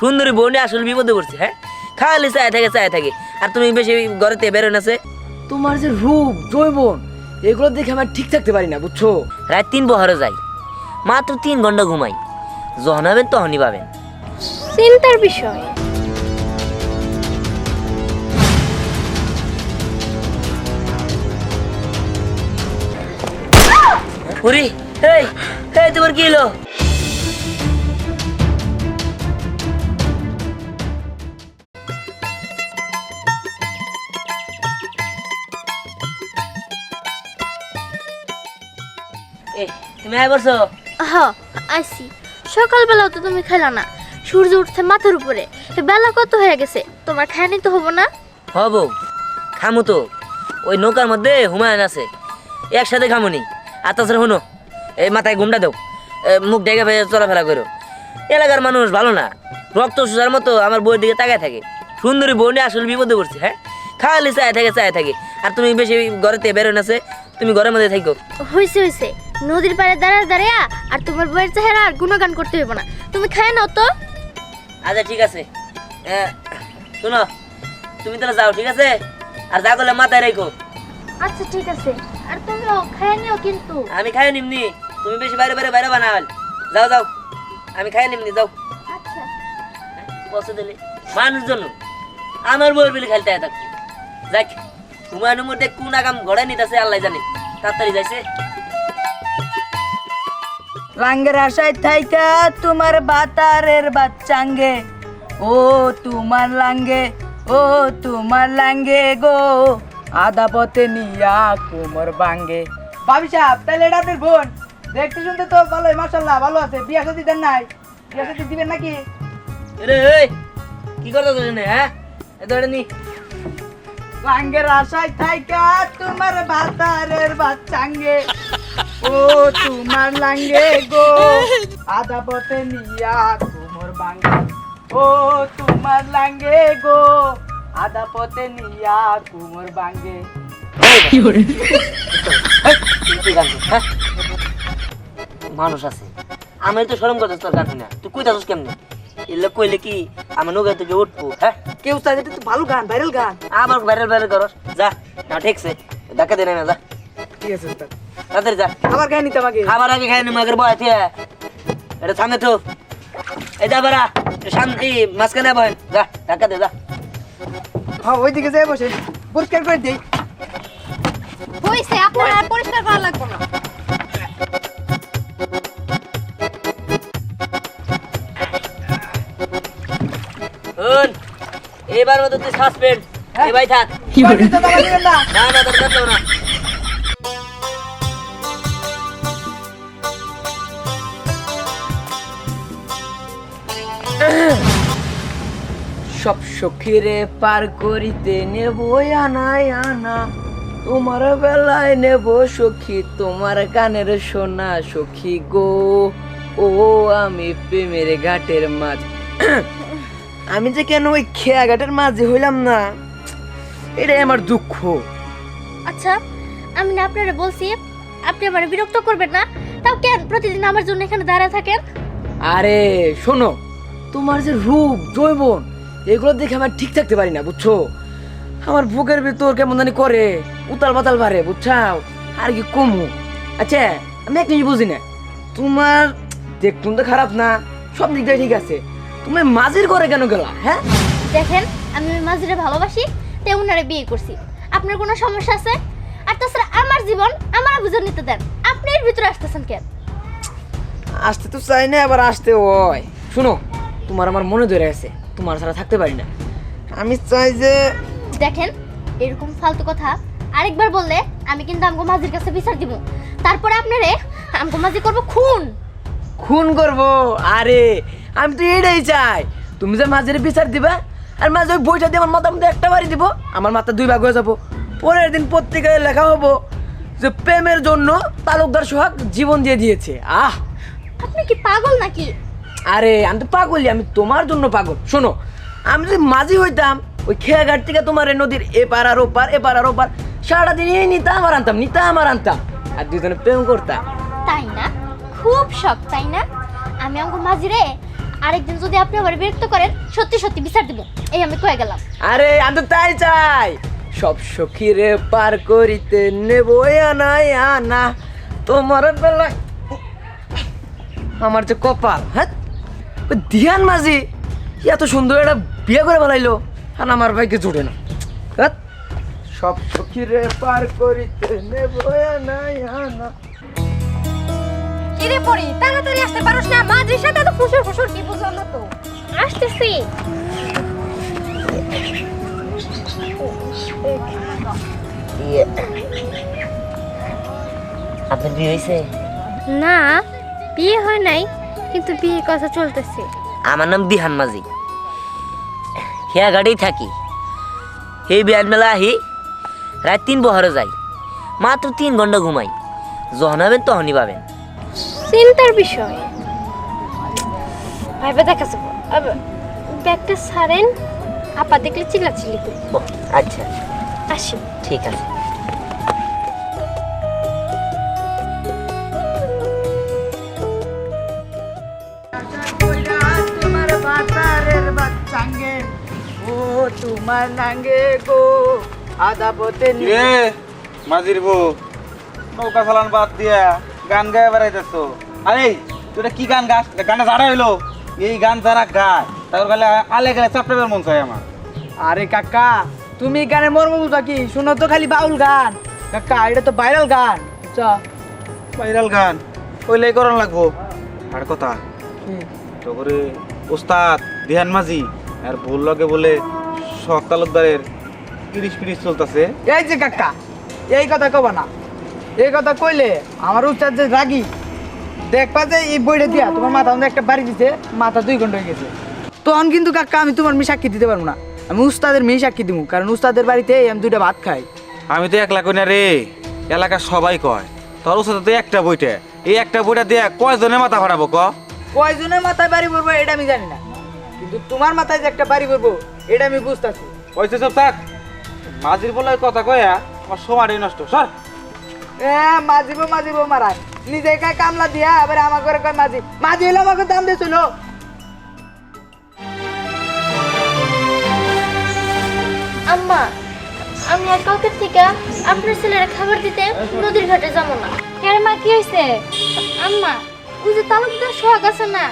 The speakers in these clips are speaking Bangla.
সুন্দরী বউ নিয়ে আসলে বিপদে পড়ছে হ্যাঁ? খালি চায় থাকে চায় থাকে। আর তুমি বেশি ঘরেতে বেরোন আছে তোমার যে রূপ জৈবন এগুলো দেখে আমার ঠিক থাকতে পারি না বুঝছ? রাত তিন বহরে যাই। মাত্র তিন ঘণ্টা ঘুমাই। যখন হবেন তখনই পাবেন। চিন্তার বিষয়। উরি এই এই তোমার কি হলো? তুমি আয় বলছো হ আইসি। সকালবেলাও তো তুমি খেলা না। সূর্য উঠছে মাথার উপরে। বেলা কত হয়ে গেছে? তোমার খায়নি তো হব না? হব। খামু তো। ওই নৌকার মধ্যে হুমায়ুন আছে। একসাথে খামুনি। আর তাছাড়া শুনো এই মাথায় ঘুমটা দাও। মুখ ডেকে ফেলে চলাফেরা করো। এলাকার মানুষ ভালো না। রক্ত সুসার মতো আমার বইয়ের দিকে তাকায় থাকে। সুন্দরী বউ নিয়ে আসলে বিপদে পড়ছে হ্যাঁ? খালি চায় থাকে চায় থাকে। আর তুমি বেশি ঘরেতে বেরোন আছে তুমি ঘরের মধ্যে থাকো হয়েছে হয়েছে নদীর পাড়ে দাঁড়া দাঁড়িয়া আর তোমার বইয়ের চেহারা আর গুণগান করতে হইব না। তুমি খায় নাও তো। আচ্ছা ঠিক আছে। শোনো তুমি তাহলে যাও ঠিক আছে? আর যা করলে মাথায় রেখো। আচ্ছা ঠিক আছে। আর তুমিও খায় নিও কিন্তু। আমি খাই নিমনি। তুমি বেশি বাইরে বাইরে বাইরে বানাল যাও যাও। আমি খাই নিমনি যাও। আচ্ছা। পয়সা দিলে। মানুষ জন্য আমার বই বিলি খেলতে থাকতো যাক হুমায়ুনের মধ্যে কোন আগাম ঘরে নিতেছে আল্লাহ জানে। তাড়াতাড়ি যাইছে। রাঙ্গের আশায় থাইকা তোমার বাতারের বাচ্চাঙ্গে। ও তোমার লাঙ্গে ও তোমার লাঙ্গে গো। আদা পথে নিয়া কোমর বাঙ্গে। ভাবি সাহেব তাহলে এটা আপনার বোন? দেখতে শুনতে তো ভালোই মাসাল্লাহ ভালো আছে। বিয়া সাথে দেন নাই? বিয়া সাথে দিবেন নাকি? রে কি করতে হ্যাঁ? এত নি। রাঙ্গের আশায় থাইকা তোমার বাতারের বাচ্চাঙ্গে। ও তোমার লাঙ্গে গো। আদা পথে নিয়া কোমর বাঙ্গে। ও তোমার লাঙ্গে গো। আদা পথে নিয়া কোমর বাঙ্গে। তুই? মানুষ আছে। আমি তো সরম করতে তোর গান না তুই কই থাকস কেমনে? এলে কইলে কি আমার নৌকা থেকে উঠবো হ্যাঁ? কেউ চাইলে তো ভালো গান ভাইরাল গান। আবার ভাইরাল ভাইরাল করস। যা না ঠিকছে। দেখা দে না যা। ঠিক আছে। তাড়াতাড়ি যা। আবার গান নিতে আমাকে। খাবার আগে খাই নি মাগের বয় থিয়া এটা সামনে তো। এই যা বারা শান্তি মাঝখানে বয় যা ধাক্কা দে যা। হ্যাঁ ওইদিকে যাই বসে। পরিষ্কার করে দেই। হয়েছে আপনার আর পরিষ্কার করা লাগবে না। শুন এবার মতো তুই সাসপেন্ড এ ভাই থাক। তো না। না না তোর না। সব সখীরে পার করিতে নেব আনাই আনা। তোমার বেলায় নেব সখী তোমার গানের সোনা সখী গো। ও আমি প্রেমের ঘাটের মাঝ। আমি যে কেন ওই খেয়া ঘাটের মাঝে হইলাম না এটাই আমার দুঃখ। আচ্ছা আমি না আপনারা বলছি আপনি আমার বিরক্ত করবেন না। তাও কেন প্রতিদিন আমার জন্য এখানে দাঁড়ায় থাকেন? আরে শোনো তোমার যে রূপ জৈবন এগুলো দেখে আমার ঠিক থাকতে পারি না বুঝছ? আমার বুকের ভিতর কেমন জানি করে উতাল পাতাল পারে বুঝছাও? আর কি কমু? আচ্ছা আমি একটা জিনিস বুঝি না। তোমার দেখতুম তো খারাপ না সব দিক দিয়ে ঠিক আছে। তুমি মাঝির করে কেন গেলা হ্যাঁ? দেখেন আমি মাঝিরে ভালোবাসি তাই উনারে বিয়ে করছি। আপনার কোনো সমস্যা আছে? আর তাছাড়া আমার জীবন আমার বুঝে নিতে দেন। আপনি এর ভিতরে আসতেছেন কেন? আসতে তো চাই না আবার আসতে হয়। শুনো তোমার আমার মনে ধরে আছে তোমার ছাড়া থাকতে পারি না। আমি চাই যে দেখেন এরকম ফালতু কথা আরেকবার বললে আমি কিন্তু আমগো মাঝির কাছে বিচার দিব। তারপরে আপনারে আমগো মাঝি করব খুন। খুন করব? আরে আমি তো এটাই চাই। তুমি যে মাঝের বিচার দিবা আর মাঝে ওই বইটা দিয়ে আমার মাথার মধ্যে একটা বাড়ি দিব আমার মাথা দুই ভাগ হয়ে যাব। পরের দিন পত্রিকায় লেখা হব যে প্রেমের জন্য তালুকদার সোহাগ জীবন দিয়ে দিয়েছে। আহ! আপনি কি পাগল নাকি? আরে আমি তো পাগলি আমি তোমার জন্য পাগল। শোনো আমি যদি মাঝি হইতাম ওই খেয়াঘাট থেকে তোমার নদীর এপার আর ওপার এপার আর ওপার সারাদিন এই নিতাম আর আনতাম নিতাম আর আনতাম। আর দুজনে প্রেম করতাম। তাই না? খুব শখ তাই না? আমি আমগো মাঝিরে আরেকদিন যদি আপনি আবার বিরক্ত করেন সত্যি সত্যি বিচার দিব। এই আমি কয়ে গেলাম। আরে আমি তো তাই চাই। সব সখীরে পার করিতে নেব আনাই আনা। তোমার বেলায় আমার যে কপাল হ্যাঁ? ধ্যান মাঝি এত সুন্দর একটা বিয়ে করে ফেলাইলো। আর আমার ভাইকে জুটে না। সব সখীরে পার করিতে নেব আনাই আনা। কিরে পড়ি তাড়াতাড়ি আসতে পারোস না? মাঝির সাথে তো ফুসুর ফুসুর কি বুঝলাম না তো? আসতেছি। আপনার বিয়ে হয়েছে না বিয়ে হয় নাই। কিন্তু বিয়ে কথা চলতেছে। আমার নাম দিহান মাঝি হিয়া গাড়ি থাকি। সেই বিয়ান মেলা আহি রাত তিন বহরে যাই। মাত্র তিন ঘণ্টা ঘুমাই। যখন হবেন তখনই পাবেন। চিন্তার বিষয়। ভাইবা দেখা যাব ব্যাগটা সারেন আপা দেখলে চিল্লাচিল্লি করি আচ্ছা। আসি। ঠিক আছে। বাচ্চাঙ্গে ও তোমার নাঙ্গে গো আদা পথে রে মাঝির বউ। নৌকা চালান বাদ দিয়া গান গায়ে বেড়াইতেছ। আরে এটা কি গান এটা গানটা যারা হইল? এই গান যারা গায় তার গেলে আলে গেলে চাপটাবের মন চাই আমার। আরে কাকা তুমি গানের মর্ম বুঝা কি? শুনো তো খালি বাউল গান। কাকা এটা তো ভাইরাল গান। বুঝছ ভাইরাল গান? কইলে করন লাগবো। আর কথা। তো করে ওস্তাদ দিহান মাঝি। আর ভুল লগে বলে শখ তালুকদারের তিরিশ পিরিশ চলতেছে। এই যে কাকা এই কথা কবা না। এই কথা কইলে আমার উচ্চার যে রাগি দেখবা যে এই বইটা দিয়া তোমার মাথা মধ্যে একটা বাড়ি দিতে মাথা দুই ঘণ্টা হয়ে গেছে। তখন কিন্তু কাকা আমি তোমার মেয়ে সাক্ষী দিতে পারব না। আমি উস্তাদের মেয়ে সাক্ষী দিব কারণ উস্তাদের বাড়িতে আমি দুইটা ভাত খাই। আমি তো একলা কই না রে এলাকার সবাই কয়। তোর ওস্তাদ তো একটা বইটা। এই একটা বইটা দিয়ে কয়জনের মাথা ভাড়াবো ক? কয়জনের মাথায় বাড়ি পড়ব এটা আমি জানি না। কিন্তু তোমার মাথায় যে একটা বাড়ি পড়ব এটা আমি বুঝতেছি। ওইসে সব থাক মাঝির বলে কথা কয়া আমার সময়টাই নষ্ট। সর। হ্যাঁ মাজিবো মাজিবো মারা নিজে কায় কামলা দিয়া এবার আমার করে কয় মাঝি। মাঝি হইলে আমাকে দাম দিয়েছিল আম্মা আমি আর কালকের থেকে আপনার ছেলের খাবার দিতে নদীর ঘাটে যাব না। কেন মা কি হয়েছে আম্মা ওই যে তালুকদার সোহাগ আছে না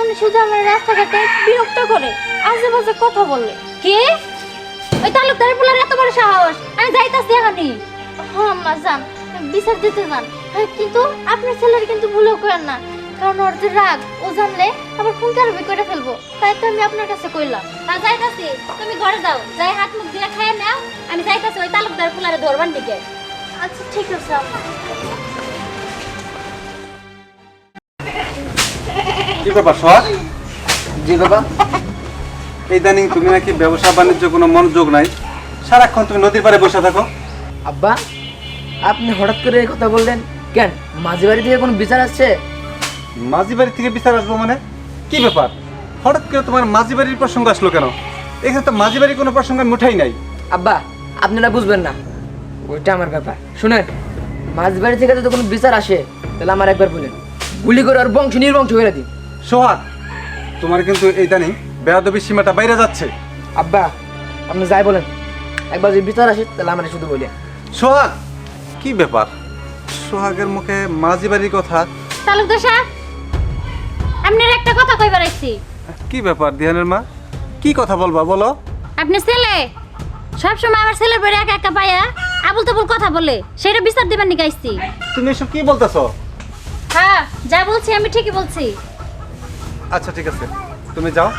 উনি শুধু আমার রাস্তাঘাটে বিরক্ত করে আজে বাজে কথা বলে। কি? ওই তালুকদারের পোলার এত বড় সাহস। আমি যাইতাছি এখনই। হ্যাঁ আম্মা যান। বিচার দিতে যান। হ্যাঁ, কিন্তু আপনার ছেলের কিন্তু ভুলেও করেন না। কারণ ওর যে রাগ ও জানলে আবার ফোন কারবি করে ফেলব। তাই তো আমি আপনার কাছে কইলাম। তা যাইতাছি। তুমি ঘরে যাও। যাই হাত মুখ দিয়ে খাইয়ে নাও। আমি যাইতাছি ওই তালুকদার পোলারে ধরবান দিকে। আচ্ছা ঠিক আছে কি ব্যাপার সোহাগ? জি বাবা। ইদানিং তুমি নাকি ব্যবসা বাণিজ্য কোনো মনোযোগ নাই। সারাক্ষণ তুমি নদীর পাড়ে বসে থাকো। আব্বা আপনি হঠাৎ করে এই কথা বললেন কেন? মাঝি বাড়ি থেকে কোনো বিচার আসছে? মাঝি বাড়ি থেকে বিচার আসব মানে? কি ব্যাপার? হঠাৎ করে তোমার মাঝি বাড়ির প্রসঙ্গ আসলো কেন? এখানে তো মাঝি বাড়ির কোনো প্রসঙ্গ আমি উঠাই নাই। আব্বা আপনারা বুঝবেন না। ওইটা আমার ব্যাপার। শুনেন মাঝ বাড়ি থেকে যদি কোনো বিচার আসে তাহলে আমার একবার বলেন। গুলি করে আর বংশ নির্বংশ করে দিন। সোহাগ তোমার কিন্তু ইদানিং বেয়াদবি সীমাটা বাইরে যাচ্ছে। আব্বা আপনি যাই বলেন। একবার যদি বিচার আসে তাহলে আমার শুধু বলি। সোহাগ কি ব্যাপার? সোহাগের মুখে মাঝি বাড়ির কথা। তালুকদার সাহেব আপনার একটা কথা কইবার বেড়াইছি কি ব্যাপার দিহানের মা? কি কথা বলবা বলো। আপনি ছেলে? সব সময় আমার ছেলের বাড়ি একা একা পায়া আবুল তাবুল কথা বলে সেটা বিচার দিবেন নি গাইছি তুমি এসব কি বলতেছো? হ্যাঁ যা বলছি আমি ঠিকই বলছি। আচ্ছা ঠিক আছে। তুমি যাও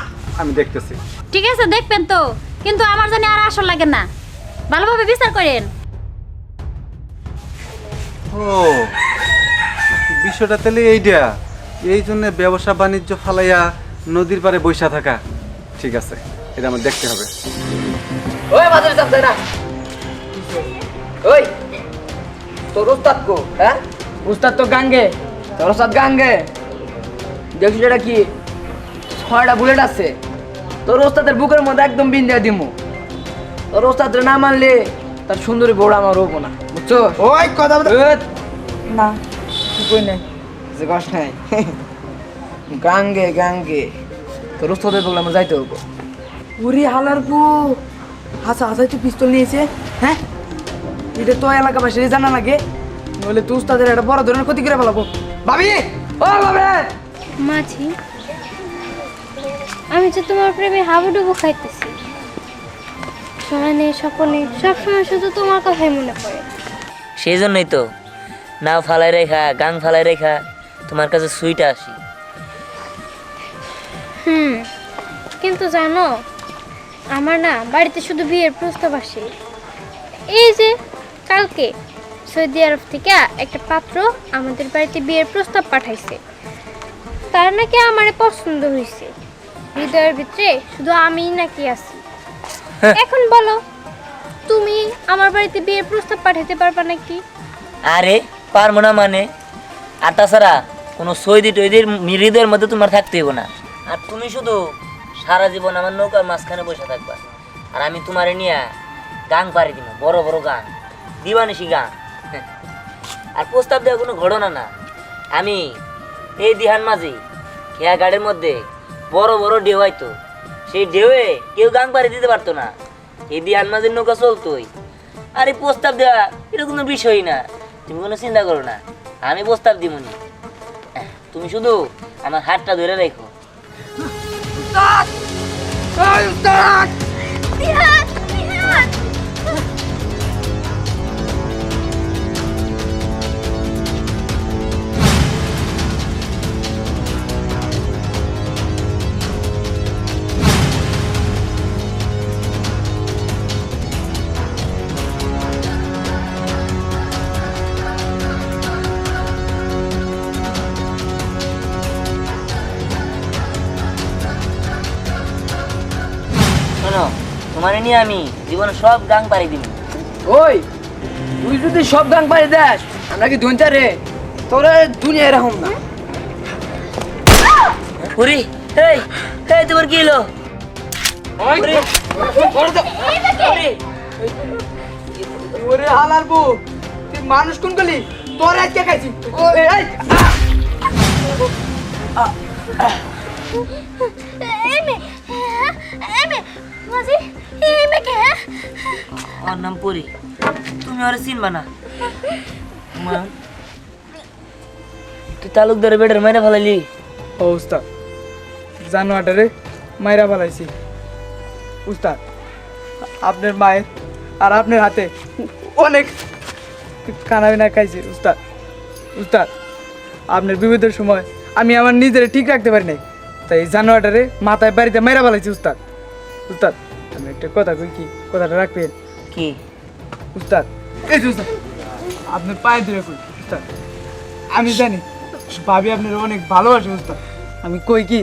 আমি দেখতেছি। ঠিক আছে দেখবেন তো। কিন্তু আমার জানি আর আসল লাগে না। ভালোভাবে বিচার করেন। ও বিষয়টা তাহলে এইটা এই জন্য ব্যবসা বাণিজ্য ফালাইয়া নদীর পাড়ে বৈশা থাকা। ঠিক আছে এটা আমার দেখতে হবে। ওই চাপ না। ওই তোর উস্তাদ কো হ্যাঁ? উস্তাদ তো গাঙ্গে তোর উস্তাদ গাঙ্গে। দেখছিস এটা কি? ছয়টা বুলেট আছে। তোর ওস্তাদের বুকের মধ্যে একদম বিন দিয়ে দিমু। তোর ওস্তাদের না মানলে তার সুন্দরী বউড়া আমার রোবো না বুঝছ? ওই কথা না কি কই নাই। যে কষ্ট নাই। গাঙ্গে গাঙ্গে। তোর ওস্তাদের বলে আমার যাইতে হব। ওরে হালার পু হাসা হাসাই তুই পিস্তল নিয়েছে হ্যাঁ? এটা তো এলাকাবাসী জানা লাগে। নইলে তুই উস্তাদের একটা বড় ধরনের ক্ষতি করে ফেলাবো। ভাবি! ও ভাবে! মাঝি আমি তো তোমার প্রেমে হাবুডুবু খাইতেছি। স্বপনে সবসময় শুধু তোমার কথাই মনে পড়ে। সেই জন্যই তো নাও ফালাই রেখা গাং ফালাই রেখা তোমার কাছে সুইটা আসি। হুম কিন্তু জানো আমার না বাড়িতে শুধু বিয়ের প্রস্তাব আসে। এই যে কালকে সৌদি আরব থেকে একটা পাত্র আমাদের বাড়িতে বিয়ের প্রস্তাব পাঠাইছে। তার নাকি আমারে পছন্দ হয়েছে হৃদয়ের ভিতরে শুধু আমিই নাকি আছি। এখন বলো তুমি আমার বাড়িতে বিয়ের প্রস্তাব পাঠাতে পারবা নাকি? আরে পারব না মানে। আর তাছাড়া কোনো সৈদি টৈদির হৃদয়ের মধ্যে তোমার থাকতে হইব না। আর তুমি শুধু সারা জীবন আমার নৌকার মাঝখানে বসে থাকবা। আর আমি তোমারে নিয়ে গাং পারি দিব বড় বড় গান দিবানিসি গান আর প্রস্তাব দেওয়া কোনো ঘটনা না। আমি এই দিহান মাঝি খেয়া গাড়ির মধ্যে বড় বড় ঢেউ হয়তো সেই ঢেউয়ে কেউ গাং পাড়ি দিতে পারতো না। এই দিহান মাঝির নৌকা চলতোই। আরে প্রস্তাব দেওয়া এটা কোনো বিষয়ই না। তুমি কোনো চিন্তা করো না আমি প্রস্তাব দিবনি তুমি শুধু আমার হাতটা ধরে রেখো। শোনো তোমার নিয়ে আমি জীবনে সব গাং পাড়ি দিব ওই তুই যদি সব গান পাড়ি দেস আমরা কি ধুনটা রে? তোরা দুনিয়া এরকম না। পুরি এই এই তোমার কি হলো? পুরি, পুরি, ওরে হালার বউ তুই মানুষ কোন গলি? তোর আজকে খাইছি। ও এই এই, এমে এমে মাঝি। এমে কে? আমার নাম পুরি তুমি ওরে চিনবা না। মা, তুই তালুকদারের বেডের মেরে ফেলালি ও উস্তাদ জানোয়াটারে মাইরা ফেলাইছি। উস্তাদ আপনার মায়ের আর আপনার হাতে অনেক খানা বিনা খাইছি উস্তাদ। উস্তাদ আপনার বিপদের সময় আমি আমার নিজের ঠিক রাখতে পারি নাই। তাই জানোয়াটারে মাথায় বাড়িতে মেরা ফেলাইছি উস্তাদ। উস্তাদ আমি একটা কথা কই কি? কথাটা রাখবেন? কি? উস্তাদ। এই যে উস্তাদ আপনার পায়ে ধরে কই? উস্তাদ আমি জানি ভাবি আপনার অনেক ভালোবাসে উস্তাদ। আমি কই কি?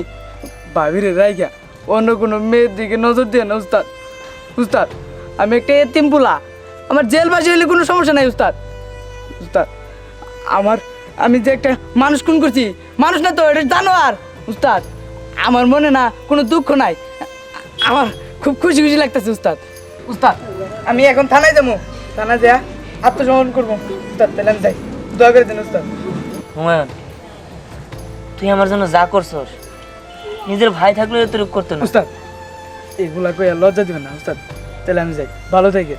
ভাবিরে রাইগা অন্য কোনো মেয়ের দিকে নজর দিয়ে না উস্তাদ। উস্তাদ আমি একটা এতিম পোলা আমার জেলবাসী হলে কোনো সমস্যা নাই উস্তাদ। উস্তাদ আমার আমি যে একটা মানুষ খুন করছি মানুষ না তো এটা জানোয়ার। উস্তাদ আমার মনে না কোনো দুঃখ নাই। আমার খুব খুশি খুশি লাগতেছে উস্তাদ। উস্তাদ আমি এখন থানায় যাব। থানায় যা আত্মসমর্পণ করব। উস্তাদ তাহলে আমি যাই। দয়া করে দেন উস্তাদ। হুমায়ুন তুই আমার জন্য যা করছস নিজের ভাই থাকলে তোর করতো না। উস্তাদ এগুলা কই লজ্জা দিবেন না উস্তাদ। তাহলে আমি যাই। ভালো থেকে